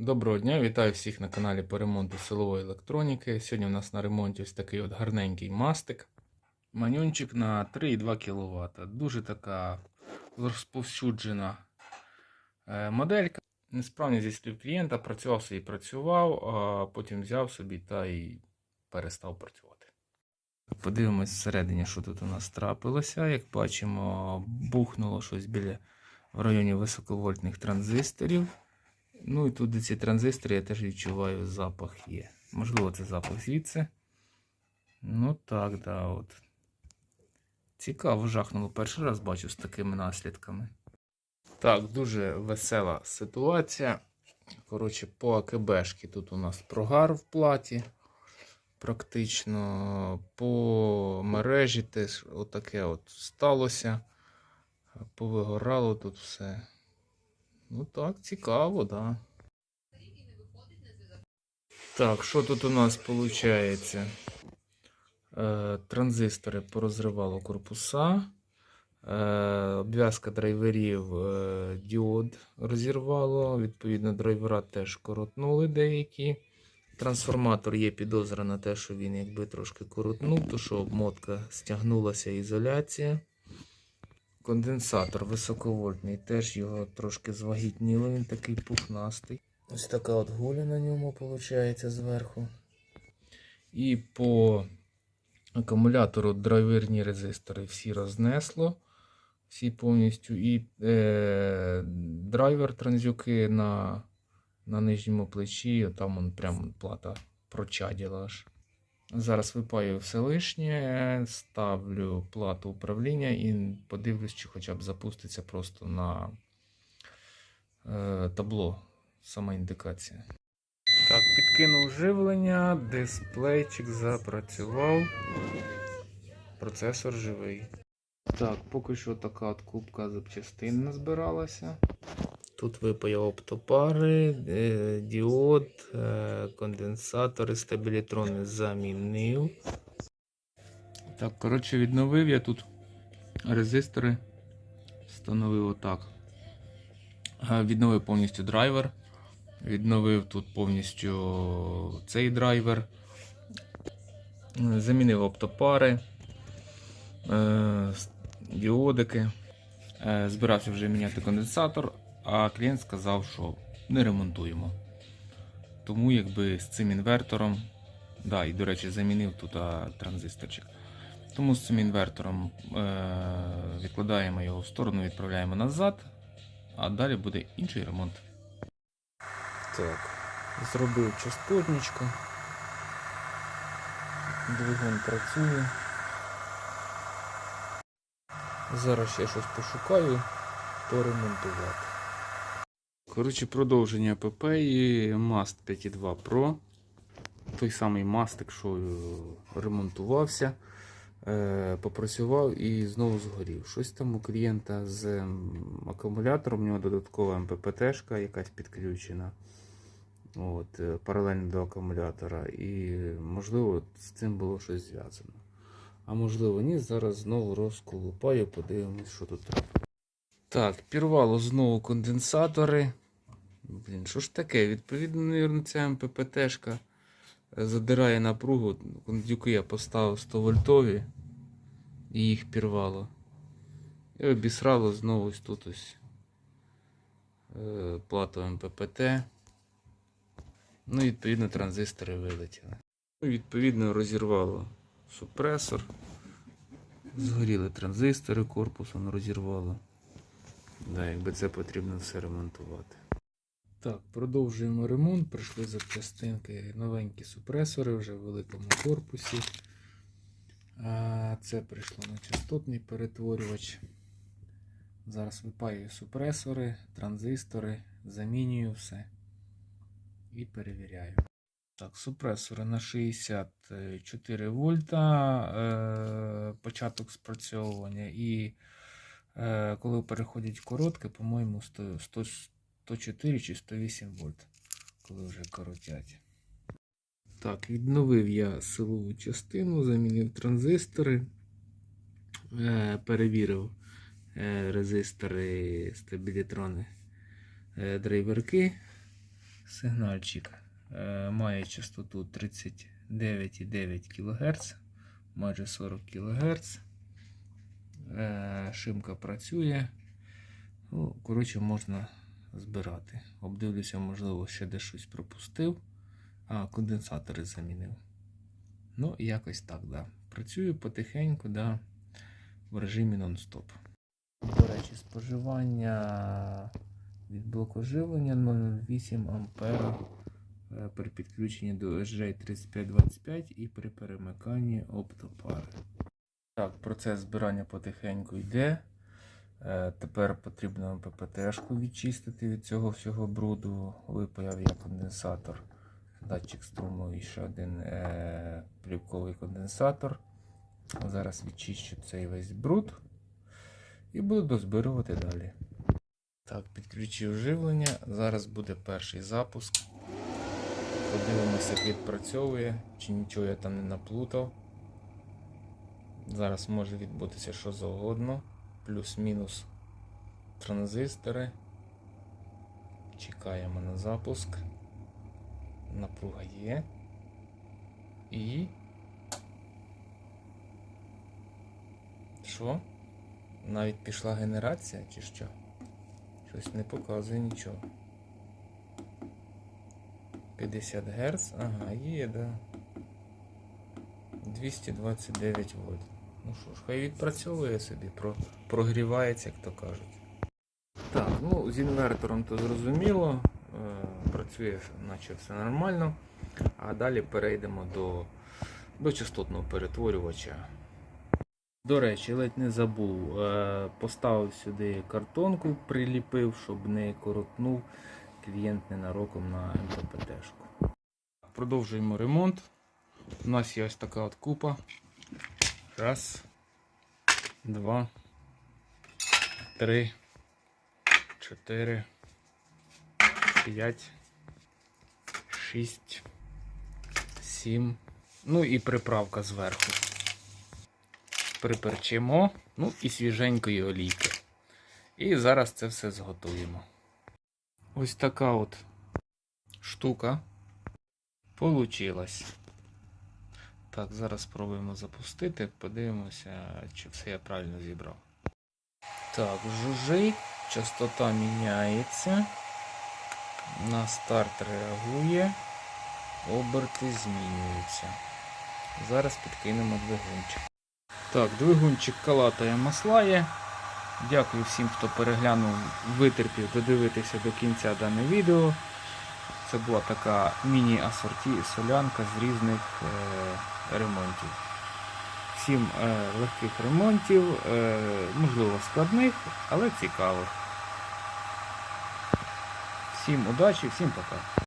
Доброго дня, вітаю всіх на каналі по ремонту силової електроніки. Сьогодні у нас на ремонті ось такий от гарненький мастик. Манюнчик на 3,2 кВт. Дуже така розповсюджена е, моделька. Несправність зі слів клієнта, працював собі працював, а потім взяв собі та й перестав працювати. Подивимось всередині, що тут у нас трапилося. Як бачимо, бухнуло щось біля в районі високовольтних транзисторів. Ну і тут де ці транзистори я теж відчуваю запах є. Можливо, це запах звідси. Ну так, да, от. Цікаво, жахнуло. Перший раз бачу з такими наслідками. Так, дуже весела ситуація. Коротше, по АКБшки тут у нас прогар в платі. Практично по мережі теж отаке от сталося. Повигорало тут все. Ну так, цікаво, да. Так, що тут у нас виходить? Е, транзистори порозривало корпуса. Е, обв'язка драйверів е, діод розірвало. Відповідно, драйвера теж коротнули деякі. Трансформатор є підозра на те, що він якби трошки коротнув, то що обмотка стягнулася ізоляція. Конденсатор високовольтний, теж його трошки звагітніло, він такий пухнастий. Ось така от гуля на ньому виходить зверху. І по акумулятору драйверні резистори всі рознесло. Всі повністю. І е, драйвер транзюки на, на нижньому плечі, там он прям плата прочаділа аж. Зараз випаю все лишнє, ставлю плату управління і подивлюсь, чи хоча б запуститься просто на е, табло сама індикація. Так, підкинув живлення, дисплейчик запрацював. Процесор живий. Так, поки що така от кубка запчастин назбиралася. Тут випаяв оптопари, е, діод, е, конденсатори, стабілітрони замінив. Так, коротше, відновив я тут резистори. Встановив отак. Е, Відновив повністю драйвер. Відновив тут повністю цей драйвер. Замінив оптопари, діодики. Збирався вже міняти конденсатор, а клієнт сказав, що не ремонтуємо. Тому якби з цим інвертором, да, і до речі, замінив тут транзисторчик. Тому з цим інвертором е- відкладаємо його в сторону, відправляємо назад, а далі буде інший ремонт. Так, зробив частотничку. Двигун працює. Зараз ще щось пошукаю, поремонтувати. Коротше, продовження ПП і Mast 5.2 Pro. Той самий мастик, що е, ремонтувався, е, попрацював і знову згорів. Щось там у клієнта з акумулятором, у нього додаткова МППТ-шка якась підключена. От, е, паралельно до акумулятора. І можливо з цим було щось зв'язано. А можливо ні, зараз знову розколупаю, подивимось, що тут трапило. Так, пірвало знову конденсатори. Блін, що ж таке? Відповідно, мабуть, ця МППТ-шка задирає напругу. Кондюки я поставив 100 вольтові і їх пірвало. І обісрало знову ось тут ось е, плату МППТ. Ну, відповідно, транзистори вилетіли. Ну, відповідно, розірвало супресор. Згоріли транзистори корпусом розірвало. Да, якби це потрібно все ремонтувати. Так, продовжуємо ремонт. Прийшли запчастинки новенькі супресори вже в великому корпусі. Це прийшло на частотний перетворювач. Зараз випаюю супресори, транзистори, замінюю все і перевіряю. Так, супресори на 64 вольта, е, початок спрацьовування. І е, коли переходять коротке, по-моєму, 100, 100, 104 чи 108 вольт, коли вже коротять. Так, відновив я силову частину, замінив транзистори, е, перевірив е, резистори, стабілітрони, е, драйверки Сигнальчик має частоту 39,9 кГц, майже 40 кГц. Шимка працює. Ну, коротше, можна збирати. Обдивлюся, можливо, ще де щось пропустив. А, конденсатори замінив. Ну, якось так, да. Працюю потихеньку, да, в режимі нон-стоп. До речі, споживання від блоку живлення 0,8 ампера е, при підключенні до SJ3525 і при перемиканні оптопари. Так, процес збирання потихеньку йде. Е, Тепер потрібно ППТ-шку відчистити від цього всього бруду. Випаяв я конденсатор, датчик струму і ще один е, плівковий конденсатор. Зараз відчищу цей весь бруд і буду дозбирувати далі. Так, підключив живлення. Зараз буде перший запуск. Подивимося, як відпрацьовує, чи нічого я там не наплутав. Зараз може відбутися що завгодно. Плюс-мінус транзистори. Чекаємо на запуск. Напруга є. І. Що? Навіть пішла генерація чи що? Щось не показує нічого. 50 Гц, ага, є, да. 229 вольт. Ну що ж, хай відпрацьовує собі, про, прогрівається, як то кажуть. Так, ну з інвертором то зрозуміло. Е, працює, наче все нормально. А далі перейдемо до, до частотного перетворювача. До речі, ледь не забув. Е, поставив сюди картонку, приліпив, щоб не коротнув клієнт ненароком на МППТ-шку. Продовжуємо ремонт. У нас є ось така от купа. Раз, два, три, чотири, п'ять, шість, сім. Ну і приправка зверху. Приперчимо, ну і свіженької олійки. І зараз це все зготуємо. Ось така от штука получилась. Так, зараз спробуємо запустити, подивимося, чи все я правильно зібрав. Так, жужжить, частота міняється. На старт реагує, оберти змінюються. Зараз підкинемо двигунчик. Так, двигунчик калатає маслає. Дякую всім, хто переглянув, витерпів додивитися до кінця дане відео. Це була така міні-асорті солянка з різних е, ремонтів. Всім е, легких ремонтів, е, можливо складних, але цікавих. Всім удачі, всім пока.